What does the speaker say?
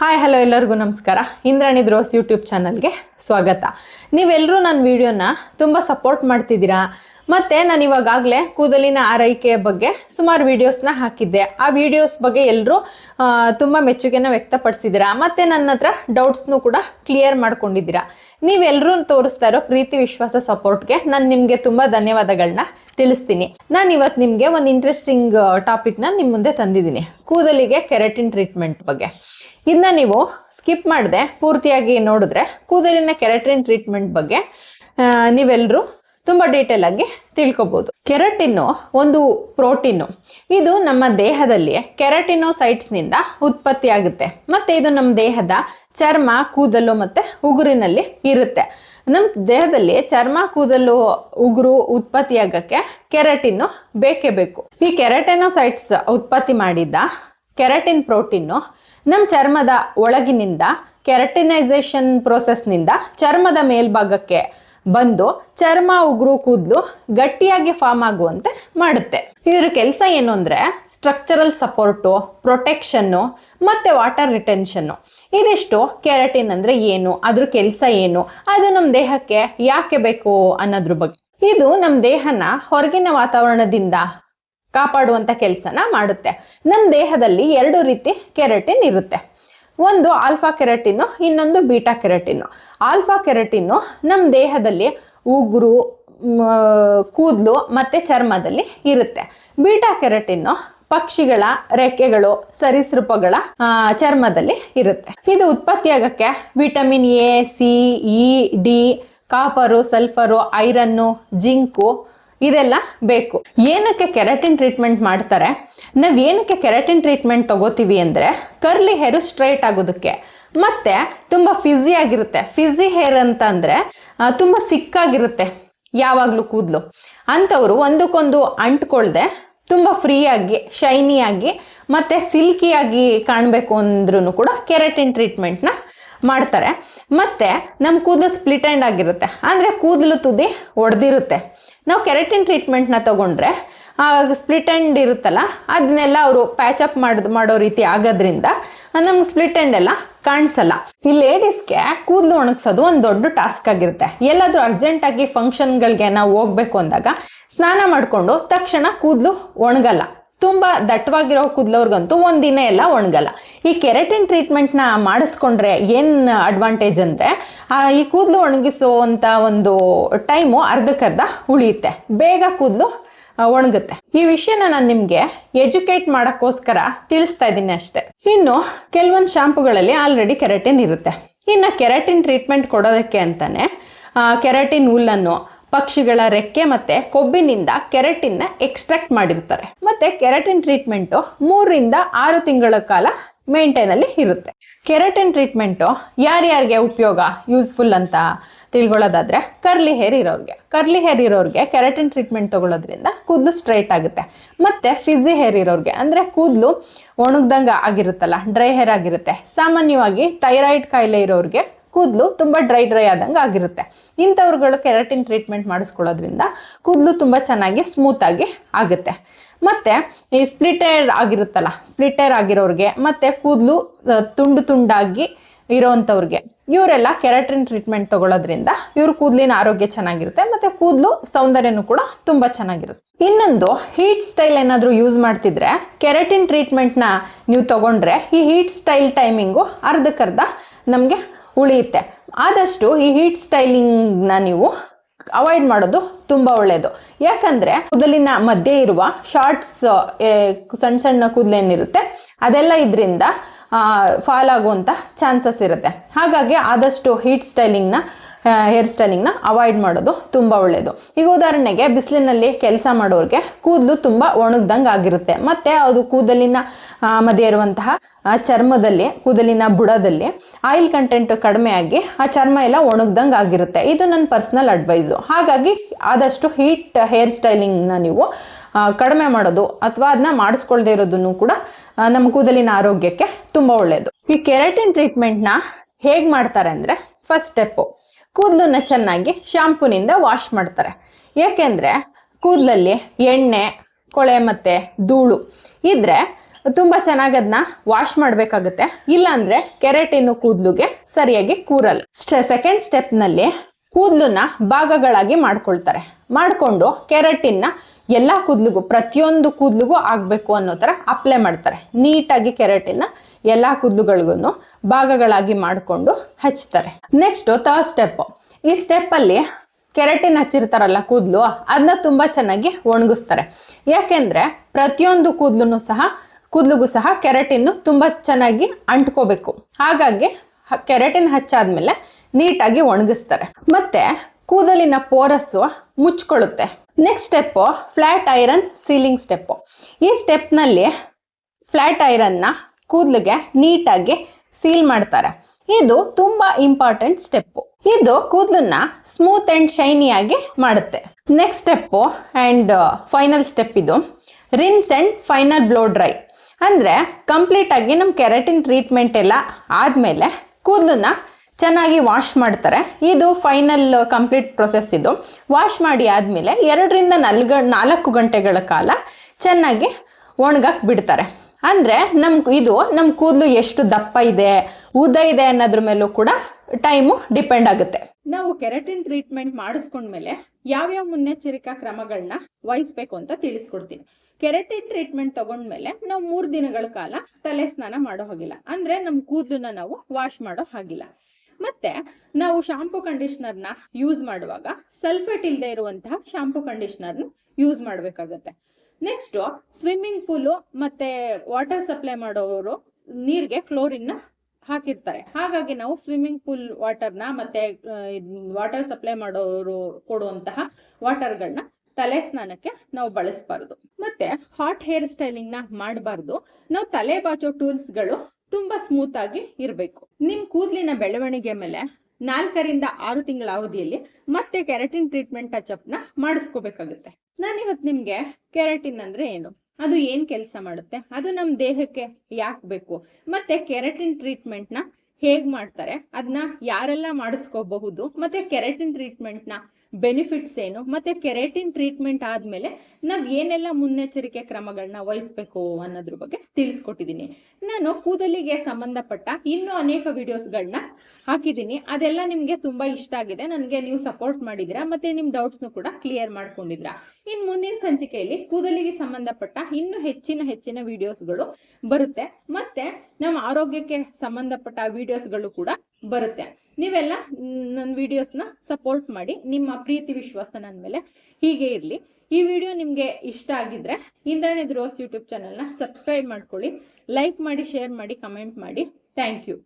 Hi hello ಎಲ್ಲರಿಗೂ ನಮಸ್ಕಾರ. ಇಂದ್ರಾಣಿ ದ್ರೋಸ್ ಯೂಟ್ಯೂಬ್ ಚಾನಲ್ಗೆ ಸ್ವಾಗತ. ನೀವೆಲ್ಲರೂ ನನ್ನ ವಿಡಿಯೋನ ತುಂಬ ಸಪೋರ್ಟ್ ಮಾಡ್ತಿದ್ದೀರಾ? ಮತ್ತು ನಾನು ಇವಾಗಲೇ ಕೂದಲಿನ ಆರೈಕೆಯ ಬಗ್ಗೆ ಸುಮಾರು ವಿಡಿಯೋಸ್ನ ಹಾಕಿದ್ದೆ. ಆ ವಿಡಿಯೋಸ್ ಬಗ್ಗೆ ಎಲ್ಲರೂ ತುಂಬ ಮೆಚ್ಚುಗೆನ ವ್ಯಕ್ತಪಡಿಸಿದ್ದೀರಾ ಮತ್ತು ನನ್ನ ಹತ್ರ ಡೌಟ್ಸ್ನು ಕೂಡ ಕ್ಲಿಯರ್ ಮಾಡ್ಕೊಂಡಿದ್ದೀರಾ? ನೀವೆಲ್ಲರೂ ತೋರಿಸ್ತಾ ಇರೋ ಪ್ರೀತಿ, ವಿಶ್ವಾಸ ಸಪೋರ್ಟ್ಗೆ ನಾನು ನಿಮಗೆ ತುಂಬ ಧನ್ಯವಾದಗಳನ್ನ ತಿಳಿಸ್ತೀನಿ. ನಾನು ಇವತ್ತು ನಿಮಗೆ ಒಂದು ಇಂಟ್ರೆಸ್ಟಿಂಗ್ ಟಾಪಿಕ್ನ ನಿಮ್ಮ ಮುಂದೆ ತಂದಿದ್ದೀನಿ. ಕೂದಲಿಗೆ ಕೆರೆಟಿನ್ ಟ್ರೀಟ್ಮೆಂಟ್ ಬಗ್ಗೆ. ಇದನ್ನ ನೀವು ಸ್ಕಿಪ್ ಮಾಡದೆ, ಪೂರ್ತಿಯಾಗಿ ನೋಡಿದ್ರೆ ಕೂದಲಿನ ಕೆರೆಟಿನ್ ಟ್ರೀಟ್ಮೆಂಟ್ ಬಗ್ಗೆ ನೀವೆಲ್ಲರೂ ತುಂಬ ಡೀಟೇಲ್ ಆಗಿ ತಿಳ್ಕೊಬಹುದು ಕೆರಟಿನ್ನು, ಒಂದು ಪ್ರೋಟೀನು, ಇದು ನಮ್ಮ ದೇಹದಲ್ಲಿ ಕೆರಟಿನೋಸೈಟ್ಸ್ನಿಂದ ಉತ್ಪತ್ತಿ ಆಗುತ್ತೆ ಮತ್ತು ಇದು ನಮ್ಮ ದೇಹದ ಚರ್ಮ, ಕೂದಲು ಮತ್ತು ಉಗುರಿನಲ್ಲಿ ಇರುತ್ತೆ. ನಮ್ಮ ದೇಹದಲ್ಲಿ ಚರ್ಮ, ಕೂದಲು, ಉಗುರು ಉತ್ಪತ್ತಿಯಾಗಕ್ಕೆ ಕೆರಟಿನ್ನು ಬೇಕೇ ಬೇಕು. ಈ ಕೆರಟಿನೋಸೈಟ್ಸ್ ಉತ್ಪತ್ತಿ ಮಾಡಿದ್ದ ಕೆರಟಿನ್ ಪ್ರೋಟೀನು ನಮ್ಮ ಚರ್ಮದ ಒಳಗಿನಿಂದ ಕೆರಟಿನೈಸೇಷನ್ ಪ್ರೋಸೆಸ್ನಿಂದ ಚರ್ಮದ ಮೇಲ್ಭಾಗಕ್ಕೆ ಬಂದು ಚರ್ಮ, ಉಗುರು, ಕೂದಲು ಗಟ್ಟಿಯಾಗಿ ಫಾರ್ಮ್ ಆಗುವಂತೆ ಮಾಡುತ್ತೆ. ಇದರ ಕೆಲಸ ಏನು ಅಂದರೆ ಸ್ಟ್ರಕ್ಚರಲ್ ಸಪೋರ್ಟು ಪ್ರೊಟೆಕ್ಷನ್ನು ಮತ್ತು ವಾಟರ್ ರಿಟೆನ್ಷನ್ನು ಇದಿಷ್ಟು ಕೆರಟಿನ್ ಅಂದರೆ ಏನು, ಅದ್ರ ಕೆಲಸ ಏನು, ಅದು ನಮ್ಮ ದೇಹಕ್ಕೆ ಯಾಕೆ ಬೇಕು ಅನ್ನೋದ್ರ ಬಗ್ಗೆ. ಇದು ನಮ್ಮ ದೇಹನ ಹೊರಗಿನ ವಾತಾವರಣದಿಂದ ಕಾಪಾಡುವಂಥ ಕೆಲಸನ ಮಾಡುತ್ತೆ. ನಮ್ಮ ದೇಹದಲ್ಲಿ ಎರಡು ರೀತಿ ಕೆರಟಿನ್ ಇರುತ್ತೆ. ಒಂದು ಆಲ್ಫಾ ಕೆರಟಿನ್ನು, ಇನ್ನೊಂದು ಬೀಟಾ ಕೆರಟಿನ್ನು. ಆಲ್ಫಾ ಕೆರಟಿನ್ನು ನಮ್ಮ ದೇಹದಲ್ಲಿ ಉಗುರು ಕೂದಲು ಮತ್ತು ಚರ್ಮದಲ್ಲಿ ಇರುತ್ತೆ. ಬೀಟಾ ಕೆರಟಿನ್ನು ಪಕ್ಷಿಗಳ ರೆಕ್ಕೆಗಳು, ಸರೀಸೃಪಗಳ ಚರ್ಮದಲ್ಲಿ ಇರುತ್ತೆ. ಇದು ಉತ್ಪತ್ತಿಯಾಗಕ್ಕೆ vitamin A C E D copper sulphur iron zinc ಇದೆಲ್ಲ ಬೇಕು. ಏನಕ್ಕೆ ಕೆರಾಟಿನ್ ಟ್ರೀಟ್ಮೆಂಟ್ ಮಾಡ್ತಾರೆ? ನಾವು ಏನಕ್ಕೆ ಕೆರಾಟಿನ್ ಟ್ರೀಟ್ಮೆಂಟ್ ತಗೋತೀವಿ ಅಂದರೆ ಕರ್ಲಿ ಹೇರು ಸ್ಟ್ರೈಟ್ ಆಗೋದಕ್ಕೆ. ಮತ್ತೆ ತುಂಬ ಫಿಝಿ ಆಗಿರುತ್ತೆ. ಫಿಝಿ ಹೇರ್ ಅಂತ ಅಂದರೆ ತುಂಬ ಸಿಕ್ಕಾಗಿರುತ್ತೆ ಯಾವಾಗಲೂ ಕೂದಲು. ಅಂಥವ್ರು ಒಂದಕ್ಕೊಂದು ಅಂಟ್ಕೊಳ್ದೆ ತುಂಬ ಫ್ರೀಯಾಗಿ ಶೈನಿಯಾಗಿ ಮತ್ತು ಸಿಲ್ಕಿಯಾಗಿ ಕಾಣಬೇಕು ಅಂದ್ರೂ ಕೂಡ ಕೆರಾಟಿನ್ ಟ್ರೀಟ್ಮೆಂಟ್ನ ಮಾಡ್ತಾರೆ. ಮತ್ತು ನಮ್ಮ ಕೂದಲು ಸ್ಪ್ಲಿಟ್ ಎಂಡ್ ಆಗಿರುತ್ತೆ. ಅಂದರೆ ಕೂದಲು ತುದಿ ಒಡೆದಿರುತ್ತೆ. ನಾವು ಕೆರೆಟಿನ್ ಟ್ರೀಟ್ಮೆಂಟ್ನ ತಗೊಂಡ್ರೆ ಸ್ಪ್ಲಿಟ್ ಎಂಡ್ ಇರುತ್ತಲ್ಲ ಅದನ್ನೆಲ್ಲ ಅವರು ಪ್ಯಾಚಪ್ ಮಾಡೋದು ಮಾಡೋ ರೀತಿ ಆಗೋದ್ರಿಂದ ನಮ್ಗೆ ಸ್ಪ್ಲಿಟ್ ಎಂಡ್ ಎಲ್ಲ ಕಾಣಿಸಲ್ಲ. ಈ ಲೇಡೀಸ್ಗೆ ಕೂದಲು ಒಣಗಿಸೋದು ಒಂದು ದೊಡ್ಡ ಟಾಸ್ಕ್ ಆಗಿರುತ್ತೆ. ಎಲ್ಲಾದರೂ ಅರ್ಜೆಂಟಾಗಿ ಫಂಕ್ಷನ್ಗಳಿಗೆ ನಾವು ಹೋಗ್ಬೇಕು ಅಂದಾಗ, ಸ್ನಾನ ಮಾಡಿಕೊಂಡು ತಕ್ಷಣ ಕೂದಲು ಒಣಗಲ್ಲ. ತುಂಬ ದಟ್ಟವಾಗಿರೋ ಕೂದಲವ್ರಿಗಂತೂ ಒಂದಿನ ಎಲ್ಲ ಒಣಗಲ್ಲ. ಈ ಕೆರೆಟಿನ್ ಟ್ರೀಟ್ಮೆಂಟ್ನ ಮಾಡಿಸ್ಕೊಂಡ್ರೆ ಏನು ಅಡ್ವಾಂಟೇಜ್ ಅಂದರೆ ಈ ಕೂದಲು ಒಣಗಿಸುವಂಥ ಒಂದು ಟೈಮು ಅರ್ಧಕ್ಕರ್ಧ ಉಳಿಯುತ್ತೆ. ಬೇಗ ಕೂದಲು ಒಣಗುತ್ತೆ. ಈ ವಿಷಯನ ನಾನು ನಿಮಗೆ ಎಜುಕೇಟ್ ಮಾಡೋಕ್ಕೋಸ್ಕರ ತಿಳಿಸ್ತಾ ಇದ್ದೀನಿ ಅಷ್ಟೇ. ಇನ್ನು ಕೆಲವೊಂದು ಶಾಂಪುಗಳಲ್ಲಿ ಆಲ್ರೆಡಿ ಕೆರೆಟಿನ್ ಇರುತ್ತೆ. ಇನ್ನು ಕೆರೆಟಿನ್ ಟ್ರೀಟ್ಮೆಂಟ್ ಕೊಡೋದಕ್ಕೆ ಅಂತಲೇ ಕೆರೆಟಿನ್ ಹುಲ್ಲನ್ನು ಪಕ್ಷಿಗಳ ರೆಕ್ಕೆ ಮತ್ತೆ ಕೊಬ್ಬಿನಿಂದ ಕೆರೆಟಿನ್ನ ಎಕ್ಸ್ಟ್ರಾಕ್ಟ್ ಮಾಡಿರ್ತಾರೆ. ಮತ್ತೆ ಕೆರೆಟಿನ್ ಟ್ರೀಟ್ಮೆಂಟ್ ಮೂರರಿಂದ ಆರು ತಿಂಗಳ ಕಾಲ ಮೇಂಟೈನ್ ಅಲ್ಲಿ ಇರುತ್ತೆ. ಕೆರೆಟಿನ್ ಟ್ರೀಟ್ಮೆಂಟು ಯಾರ್ಯಾರಿಗೆ ಉಪಯೋಗ ಯೂಸ್ಫುಲ್ ಅಂತ ತಿಳ್ಕೊಳ್ಳೋದಾದ್ರೆ ಕರ್ಲಿ ಹೇರ್ ಇರೋರಿಗೆ. ಕರ್ಲಿ ಹೇರ್ ಇರೋರಿಗೆ ಕೆರೆಟಿನ್ ಟ್ರೀಟ್ಮೆಂಟ್ ತಗೊಳ್ಳೋದ್ರಿಂದ ಕೂದಲು ಸ್ಟ್ರೈಟ್ ಆಗುತ್ತೆ. ಮತ್ತೆ ಫಿಝಿ ಹೇರ್ ಇರೋರಿಗೆ ಅಂದ್ರೆ ಕೂದಲು ಒಣಗ್ದಂಗೆ ಆಗಿರುತ್ತಲ್ಲ ಡ್ರೈ ಹೇರ್ ಆಗಿರುತ್ತೆ. ಸಾಮಾನ್ಯವಾಗಿ ಥೈರಾಯ್ಡ್ ಕಾಯಿಲೆ ಇರೋರಿಗೆ ಕೂದಲು ತುಂಬ ಡ್ರೈ ಡ್ರೈ ಆದಂಗೆ ಆಗಿರುತ್ತೆ. ಇಂಥವ್ರುಗಳು ಕೆರಾಟಿನ್ ಟ್ರೀಟ್ಮೆಂಟ್ ಮಾಡಿಸ್ಕೊಳ್ಳೋದ್ರಿಂದ ಕೂದಲು ತುಂಬ ಚೆನ್ನಾಗಿ ಸ್ಮೂತಾಗಿ ಆಗುತ್ತೆ. ಮತ್ತು ಈ ಸ್ಪ್ಲಿಟೇರ್ ಆಗಿರುತ್ತಲ್ಲ ಸ್ಪ್ಲಿಟೇರ್ ಆಗಿರೋರಿಗೆ, ಮತ್ತು ಕೂದಲು ತುಂಡು ತುಂಡಾಗಿ ಇರೋವಂಥವ್ರಿಗೆ ಇವರೆಲ್ಲ ಕೆರಾಟಿನ್ ಟ್ರೀಟ್ಮೆಂಟ್ ತಗೊಳ್ಳೋದ್ರಿಂದ ಇವ್ರ ಕೂದಲಿನ ಆರೋಗ್ಯ ಚೆನ್ನಾಗಿರುತ್ತೆ, ಮತ್ತು ಕೂದಲು ಸೌಂದರ್ಯನೂ ಕೂಡ ತುಂಬ ಚೆನ್ನಾಗಿರುತ್ತೆ. ಇನ್ನೊಂದು ಹೀಟ್ ಸ್ಟೈಲ್ ಏನಾದರೂ ಯೂಸ್ ಮಾಡ್ತಿದ್ರೆ, ಕೆರಾಟಿನ್ ಟ್ರೀಟ್ಮೆಂಟ್ನ ನೀವು ತಗೊಂಡ್ರೆ ಈ ಹೀಟ್ ಸ್ಟೈಲ್ ಟೈಮಿಂಗು ಅರ್ಧಕ್ಕರ್ಧ ನಮಗೆ ಉಳಿಯುತ್ತೆ. ಆದಷ್ಟು ಈ ಹೀಟ್ ಸ್ಟೈಲಿಂಗ್ನ ನೀವು ಅವಾಯ್ಡ್ ಮಾಡೋದು ತುಂಬ ಒಳ್ಳೆಯದು ಯಾಕಂದರೆ ಕೂದಲಿನ ಮಧ್ಯೆ ಇರುವ ಶಾರ್ಟ್ಸ್ ಸಣ್ಣ ಸಣ್ಣ ಕೂದಲೇನಿರುತ್ತೆ, ಅದೆಲ್ಲ ಇದರಿಂದ ಫಾಲ್ ಆಗುವಂಥ ಚಾನ್ಸಸ್ ಇರುತ್ತೆ. ಹಾಗಾಗಿ ಆದಷ್ಟು ಹೀಟ್ ಸ್ಟೈಲಿಂಗ್ನ ಹೇರ್ ಸ್ಟೈಲಿಂಗ್ನ ಅವಾಯ್ಡ್ ಮಾಡೋದು ತುಂಬ ಒಳ್ಳೆಯದು ಈಗ ಉದಾಹರಣೆಗೆ ಬಿಸಿಲಿನಲ್ಲಿ ಕೆಲಸ ಮಾಡೋರಿಗೆ ಕೂದಲು ತುಂಬ ಒಣಗ್ದಂಗೆ ಆಗಿರುತ್ತೆ. ಮತ್ತು ಅದು ಕೂದಲಿನ ಮಧ್ಯೆ ಇರುವಂತಹ ಚರ್ಮದಲ್ಲಿ, ಕೂದಲಿನ ಬುಡದಲ್ಲಿ ಆಯಿಲ್ ಕಂಟೆಂಟ್ ಕಡಿಮೆ ಆಗಿ ಆ ಚರ್ಮ ಎಲ್ಲ ಒಣಗ್ದಂಗೆ ಆಗಿರುತ್ತೆ. ಇದು ನನ್ನ ಪರ್ಸ್ನಲ್ ಅಡ್ವೈಸು ಹಾಗಾಗಿ ಆದಷ್ಟು ಹೀಟ್ ಹೇರ್ ಸ್ಟೈಲಿಂಗ್ನ ನೀವು ಕಡಿಮೆ ಮಾಡೋದು ಅಥವಾ ಅದನ್ನ ಮಾಡಿಸ್ಕೊಳ್ದೆ ಇರೋದನ್ನು ಕೂಡ ನಮ್ಮ ಕೂದಲಿನ ಆರೋಗ್ಯಕ್ಕೆ ತುಂಬ ಒಳ್ಳೆಯದು ಈ ಕೆರಾಟಿನ್ ಟ್ರೀಟ್ಮೆಂಟ್ನ ಹೇಗೆ ಮಾಡ್ತಾರೆ ಅಂದರೆ ಫಸ್ಟ್ ಸ್ಟೆಪ್ಪು ಕೂದಲನ್ನ ಚೆನ್ನಾಗಿ ಶಾಂಪೂನಿಂದ ವಾಶ್ ಮಾಡ್ತಾರೆ. ಏಕೆಂದರೆ ಕೂದಲಲ್ಲಿ ಎಣ್ಣೆ, ಕೊಳೆ ಮತ್ತು ಧೂಳು ಇದ್ದರೆ ತುಂಬ ಚೆನ್ನಾಗಿ ಅದನ್ನ ವಾಶ್ ಮಾಡಬೇಕಾಗುತ್ತೆ. ಇಲ್ಲಾಂದರೆ ಕೆರೆಟಿನ್ನು ಕೂದಲಿಗೆ ಸರಿಯಾಗಿ ಕೂರಲ್ಲ. ಸೆಕೆಂಡ್ ಸ್ಟೆಪ್ನಲ್ಲಿ ಕೂದಲನ್ನ ಭಾಗಗಳಾಗಿ ಮಾಡ್ಕೊಳ್ತಾರೆ. ಮಾಡಿಕೊಂಡು ಕೆರೆಟಿನ್ನ ಎಲ್ಲ ಕೂದಲಿಗೂ, ಪ್ರತಿಯೊಂದು ಕೂದಲಿಗೂ ಆಗಬೇಕು ಅನ್ನೋ ಥರ ಅಪ್ಲೈ ಮಾಡ್ತಾರೆ. ನೀಟಾಗಿ ಕೆರೆಟಿನ ಎಲ್ಲ ಕೂದಲುಗಳಿಗೂ ಭಾಗಗಳಾಗಿ ಮಾಡಿಕೊಂಡು ಹಚ್ತಾರೆ. ನೆಕ್ಸ್ಟ್ ಥರ್ಡ್ ಸ್ಟೆಪ್ ಈ ಸ್ಟೆಪ್ಪಲ್ಲಿ ಕೆರೆಟಿನ್ ಹಚ್ಚಿರ್ತಾರಲ್ಲ ಕೂದಲು ಅದನ್ನ ತುಂಬ ಚೆನ್ನಾಗಿ ಒಣಗಿಸ್ತಾರೆ. ಯಾಕೆಂದ್ರೆ ಪ್ರತಿಯೊಂದು ಕೂದಲು ಸಹ, ಕೂದಲಿಗೂ ಸಹ ಕೆರೆಟಿನ್ನು ತುಂಬ ಚೆನ್ನಾಗಿ ಅಂಟ್ಕೋಬೇಕು. ಹಾಗಾಗಿ ಕೆರಟಿನ್ ಹಚ್ಚಾದ್ಮೇಲೆ ನೀಟಾಗಿ ಒಣಗಿಸ್ತಾರೆ. ಮತ್ತೆ ಕೂದಲಿನ pores ಮುಚ್ಕೊಳ್ಳುತ್ತೆ. Next step flat iron sealing step ಈ ಸ್ಟೆಪ್ನಲ್ಲಿ ಫ್ಲ್ಯಾಟ್ ಐರನ್ನ ಕೂದಲಿಗೆ ನೀಟಾಗಿ ಸೀಲ್ ಮಾಡ್ತಾರೆ. ಇದು ತುಂಬಾ ಇಂಪಾರ್ಟೆಂಟ್ ಸ್ಟೆಪ್ಪು. ಇದು ಕೂದಲನ್ನ ಸ್ಮೂತ್ ಅಂಡ್ ಶೈನಿಯಾಗಿ ಮಾಡುತ್ತೆ. Next step and final step ಇದು. Rinse and final blow dry. ಅಂದರೆ ಕಂಪ್ಲೀಟ್ ಆಗಿ ನಮ್ಮ ಕೆರೆಟಿನ್ ಟ್ರೀಟ್ಮೆಂಟ್ ಎಲ್ಲ ಆದಮೇಲೆ ಕೂದಲನ್ನ ಚೆನ್ನಾಗಿ ವಾಶ್ ಮಾಡ್ತಾರೆ. ಇದು ಫೈನಲ್ ಕಂಪ್ಲೀಟ್ ಪ್ರೊಸೆಸ್ ಇದು. ವಾಶ್ ಮಾಡಿ ಆದಮೇಲೆ ಎರಡರಿಂದ ನಾಲ್ಕು ಗಂಟೆಗಳ ಕಾಲ ಚೆನ್ನಾಗಿ ಒಣಗಕ್ಕೆ ಬಿಡ್ತಾರೆ. ಅಂದರೆ ನಮ್ ಇದು ನಮ್ಮ ಕೂದಲು ಎಷ್ಟು ದಪ್ಪ ಇದೆ ಉದ್ದ ಇದೆ ಅನ್ನೋದ್ರ ಮೇಲೂ ಕೂಡ ಟೈಮು ಡಿಪೆಂಡ್ ಆಗುತ್ತೆ. ನಾವು ಕೆರಟಿನ್ ಟ್ರೀಟ್ಮೆಂಟ್ ಮಾಡಿಸ್ಕೊಂಡ್ಮೇಲೆ ಯಾವ್ಯಾವ ಮುನ್ನೆಚ್ಚರಿಕಾ ಕ್ರಮಗಳನ್ನ ವಹಿಸ್ಬೇಕು ಅಂತ ತಿಳಿಸ್ಕೊಡ್ತೀನಿ. ಕೆರೆಟಿನ್ ಟ್ರೀಟ್ಮೆಂಟ್ ತಗೊಂಡ್ಮೇಲೆ ನಾವು ಮೂರು ದಿನಗಳ ಕಾಲ ತಲೆ ಸ್ನಾನ ಮಾಡೋ ಹಾಗಿಲ್ಲ. ಅಂದ್ರೆ ನಮ್ಮ ಕೂದಲನ್ನ ನಾವು ವಾಶ್ ಮಾಡೋ ಹಾಗಿಲ್ಲ. ಮತ್ತೆ ನಾವು ಶಾಂಪೂ ಕಂಡೀಷ್ನರ್ನ ಯೂಸ್ ಮಾಡುವಾಗ ಸಲ್ಫೇಟ್ ಇಲ್ಲದೆ ಇರುವಂತಹ ಶಾಂಪೂ ಕಂಡೀಷ್ನರ್ನ ಯೂಸ್ ಮಾಡಬೇಕಾಗತ್ತೆ. ನೆಕ್ಸ್ಟ್ ಸ್ವಿಮ್ಮಿಂಗ್ ಪೂಲು ಮತ್ತೆ ವಾಟರ್ ಸಪ್ಲೈ ಮಾಡೋರು ನೀರಿಗೆ ಕ್ಲೋರಿನ್ ಹಾಕಿರ್ತಾರೆ. ಹಾಗಾಗಿ ನಾವು ಸ್ವಿಮ್ಮಿಂಗ್ ಪೂಲ್ ವಾಟರ್ನ ಮತ್ತೆ ವಾಟರ್ ಸಪ್ಲೈ ಮಾಡೋರು ಕೊಡುವಂತಹ ವಾಟರ್ಗಳನ್ನ ತಲೆ ಸ್ನಾನಕ್ಕೆ ನಾವು ಬಳಸಬಾರ್ದು. ಮತ್ತೆ ಹಾಟ್ ಹೇರ್ ಸ್ಟೈಲಿಂಗ್ನ ಮಾಡಬಾರ್ದು. ನಾವು ತಲೆ ಬಾಚೋ ಟೂಲ್ಸ್ಗಳು ತುಂಬಾ ಸ್ಮೂತ್ ಆಗಿ ಇರಬೇಕು. ನಿಮ್ ಕೂದಲಿನ ಬೆಳವಣಿಗೆ ಮೇಲೆ ನಾಲ್ಕರಿಂದ ಆರು ತಿಂಗಳ ಅವಧಿಯಲ್ಲಿ ಮತ್ತೆ ಕೆರಟಿನ್ ಟ್ರೀಟ್ಮೆಂಟ್ ಟಚ್ನ ಮಾಡಿಸ್ಕೋಬೇಕಾಗುತ್ತೆ. ನಾನಿವತ್ತು ನಿಮ್ಗೆ ಕೆರಾಟಿನ್ ಅಂದ್ರೆ ಏನು? ಅದು ಏನ್ ಕೆಲಸ ಮಾಡುತ್ತೆ? ಅದು ನಮ್ಮ ದೇಹಕ್ಕೆ ಯಾಕೆ ಬೇಕು? ಮತ್ತೆ ಕೆರಟಿನ್ ಟ್ರೀಟ್ಮೆಂಟ್ನ ಹೇಗ್ ಮಾಡ್ತಾರೆ? ಅದನ್ನ ಯಾರೆಲ್ಲ ಮಾಡಿಸ್ಕೋಬಹುದು? ಮತ್ತೆ ಕೆರಟಿನ್ ಟ್ರೀಟ್ಮೆಂಟ್ನ ಬೆನಿಫಿಟ್ಸ್ ಏನು, ಮತ್ತೆ ಕೆರೆಟಿನ್ ಟ್ರೀಟ್ಮೆಂಟ್ ಆದ್ಮೇಲೆ ನಾವ್ ಏನೆಲ್ಲ ಮುನ್ನೆಚ್ಚರಿಕೆ ಕ್ರಮಗಳನ್ನ ವಹಿಸ್ಬೇಕು ಅನ್ನೋದ್ರ ಬಗ್ಗೆ ತಿಳಿಸ್ಕೊಟ್ಟಿದ್ದೀನಿ ನಾನು ಕೂದಲಿಗೆ ಸಂಬಂಧಪಟ್ಟ ಇನ್ನೂ ಅನೇಕ ವಿಡಿಯೋಸ್ಗಳನ್ನ ಹಾಕಿದ್ದೀನಿ ಅದೆಲ್ಲ ನಿಮ್ಗೆ ತುಂಬಾ ಇಷ್ಟ ಆಗಿದೆ. ನನಗೆ ನೀವು ಸಪೋರ್ಟ್ ಮಾಡಿದಿರಾ ಮತ್ತೆ ನಿಮ್ ಡೌಟ್ಸ್ನು ಕೂಡ ಕ್ಲಿಯರ್ ಮಾಡ್ಕೊಂಡಿದ್ರಾ ಇನ್ ಮುಂದಿನ ಸಂಚಿಕೆಯಲ್ಲಿ ಕೂದಲಿಗೆ ಸಂಬಂಧಪಟ್ಟ ಇನ್ನೂ ಹೆಚ್ಚಿನ ಹೆಚ್ಚಿನ ವಿಡಿಯೋಸ್ಗಳು ಬರುತ್ತೆ. ಮತ್ತೆ ನಮ್ಮ ಆರೋಗ್ಯಕ್ಕೆ ಸಂಬಂಧಪಟ್ಟ ವಿಡಿಯೋಸ್ಗಳು ಕೂಡ ಬರುತ್ತೆ. ನೀವೆಲ್ಲ ನನ್ನ ವಿಡಿಯೋಸ್ನ ಸಪೋರ್ಟ್ ಮಾಡಿ, ನಿಮ್ಮ ಪ್ರೀತಿ ವಿಶ್ವಾಸ ನನ್ನ ಮೇಲೆ ಹೀಗೆ ಇರಲಿ. ಈ ವಿಡಿಯೋ ನಿಮಗೆ ಇಷ್ಟ ಆಗಿದ್ರೆ ಇಂದ್ರಾಣಿ ದ್ರೋಸ್ ಯೂಟ್ಯೂಬ್ ಚಾನಲ್ನ ಸಬ್ಸ್ಕ್ರೈಬ್ ಮಾಡ್ಕೊಳ್ಳಿ ಲೈಕ್ ಮಾಡಿ ಶೇರ್ ಮಾಡಿ ಕಮೆಂಟ್ ಮಾಡಿ. Thank you